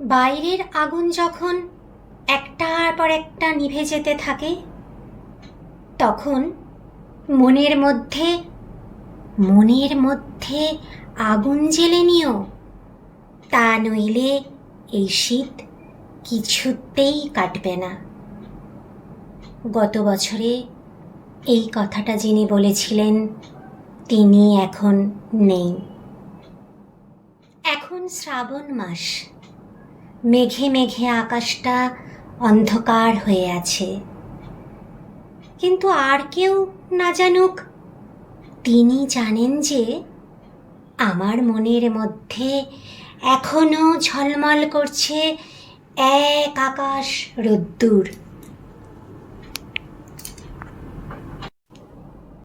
বাইরের আগুন যখন একটার পর একটা নিভে যেতে থাকে, তখন মনের মধ্যে মনের মধ্যে আগুন জ্বেলে নিও। তা নইলে এই শীত কিছুতেই কাটবে না। গত বছরে এই কথাটা যিনি বলেছিলেন, তিনি এখন নেই। এখন শ্রাবণ মাস। মেঘে মেঘে আকাশটা অন্ধকার হয়ে আছে। কিন্তু আর কেউ না জানুক, তিনি জানেন যে আমার মনের মধ্যে এখনও ঝলমল করছে এক আকাশ রোদ্দুর।